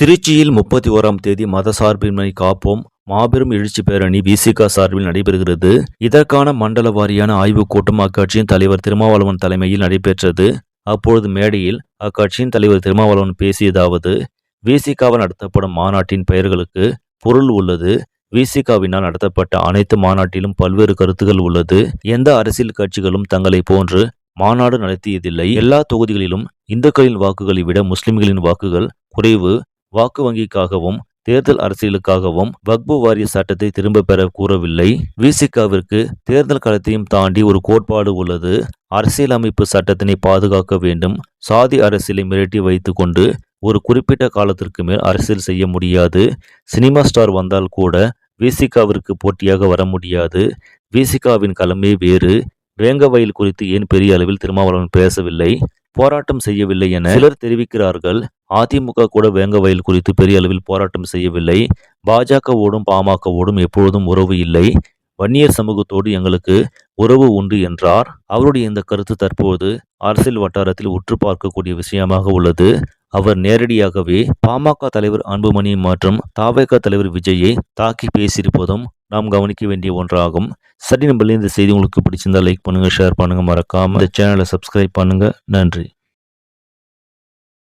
திருச்சியில் முப்பத்தி ஓராம் தேதி மதசார்பின்மை காப்போம். மாபெரும் எழுச்சி பேரணி விசிக சார்பில் நடைபெறுகிறது. இதற்கான மண்டல வாரியான ஆய்வுக் கூட்டம் அக்கட்சியின் தலைவர் திருமாவளவன் தலைமையில் நடைபெற்றது. அப்பொழுது மேடையில் அக்கட்சியின் தலைவர் திருமாவளவன் பேசியதாவது விசிகாவால் நடத்தப்படும் மாநாட்டின் பெயர்களுக்கு பொருள் உள்ளது. விசிகாவினால் நடத்தப்பட்ட அனைத்து மாநாட்டிலும் பல்வேறு கருத்துகள் உள்ளது. எந்த அரசியல் கட்சிகளும் தங்களை போன்று மாநாடு நடத்தியதில்லை. எல்லா தொகுதிகளிலும் இந்துக்களின் வாக்குகளை விட முஸ்லிம்களின் வாக்குகள் குறைவு. வாக்கு வங்கிக்காகவும் தேர்தல் அரசியலுக்காகவும் வக்பு வாரிய சட்டத்தை திரும்ப பெற கூறவில்லை. விசிகாவிற்கு தேர்தல் களத்தையும் தாண்டி ஒரு கோட்பாடு உள்ளது. அரசியலமைப்பு சட்டத்தினை பாதுகாக்க வேண்டும். சாதி அரசியலை மிரட்டி வைத்துக்கொண்டு ஒரு குறிப்பிட்ட காலத்திற்கு மேல் அரசியல் செய்ய முடியாது. சினிமா ஸ்டார் வந்தால் கூட விசிகாவிற்கு போட்டியாக வர முடியாது. விசிகாவின் களமே வேறு. வேங்கவயல் குறித்து ஏன் பெரிய அளவில் திருமாவளவன் பேசவில்லை? போராட்டம் செய்யவில்லை என சிலர் தெரிவிக்கிறார்கள். அதிமுக கூட வேங்கவயல் குறித்து பெரிய அளவில் போராட்டம் செய்யவில்லை. பாஜகவோடும் பாமகவோடும் எப்பொழுதும் உறவு இல்லை. வன்னியர் சமூகத்தோடு எங்களுக்கு உறவு உண்டு என்றார். அவருடைய இந்த கருத்து தற்போது அரசியல் வட்டாரத்தில் உற்று பார்க்கக்கூடிய விஷயமாக உள்ளது. அவர் நேரடியாகவே பாமக தலைவர் அன்புமணி மற்றும் தாவேக தலைவர் விஜயை தாக்கி பேசியிருப்பதும் நாம் கவனிக்க வேண்டிய ஒன்றாகும். சரி நம்பளே இந்த செய்தி உங்களுக்கு பிடிச்சிருந்தா லைக் பண்ணுங்க ஷேர் பண்ணுங்க மறக்காம இந்த சேனலை சப்ஸ்கிரைப் பண்ணுங்க. நன்றி.